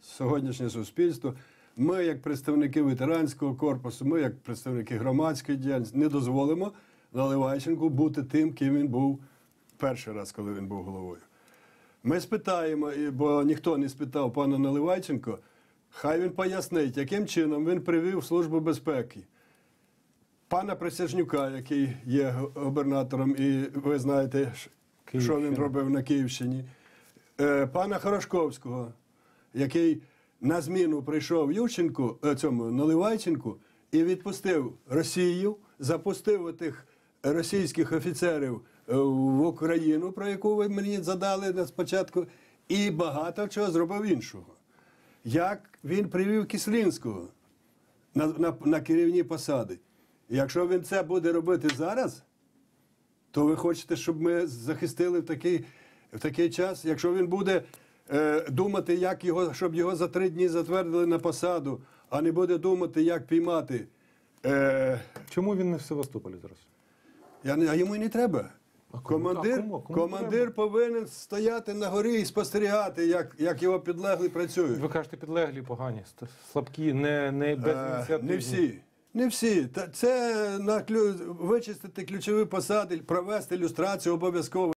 сьогоднішнє суспільство. Ми, як представники ветеранського корпусу, ми, як представники громадської діяльності, не дозволимо Наливайченку бути тим, ким він був перший раз, коли він був головою. Ми спитаємо, бо ніхто не спитав пана Наливайченко, хай він пояснить, яким чином він привів Службу безпеки. Пана Присяжнюка, який є губернатором, і ви знаєте, що він робив на Київщині. Е, Пана Хорошковського, який на зміну прийшов Ющенку, е, цьому Наливайченку, і відпустив Росію, запустив тих російських офіцерів е, в Україну, про яку ви мені задали на спочатку, і багато чого зробив іншого. Як він привів Кислінського на, на, на керівні посади. Якщо він це буде робити зараз, то ви хочете, щоб ми захистили в такий, в такий час, якщо він буде думати, як його, щоб його за три дні затвердили на посаду, а не буде думати, як піймати. Е, Чому він не в Севастополі зараз? я не, а йому й не треба. А кому- командир а кому- кому командир треба? повинен стояти на горі і спостерігати, як, як його підлеглі працюють. Ви кажете, підлеглі погані, слабкі, не, не без Е. Не всі. Не всі. Це на вичистити ключові посади, провести люстрацію обов'язково.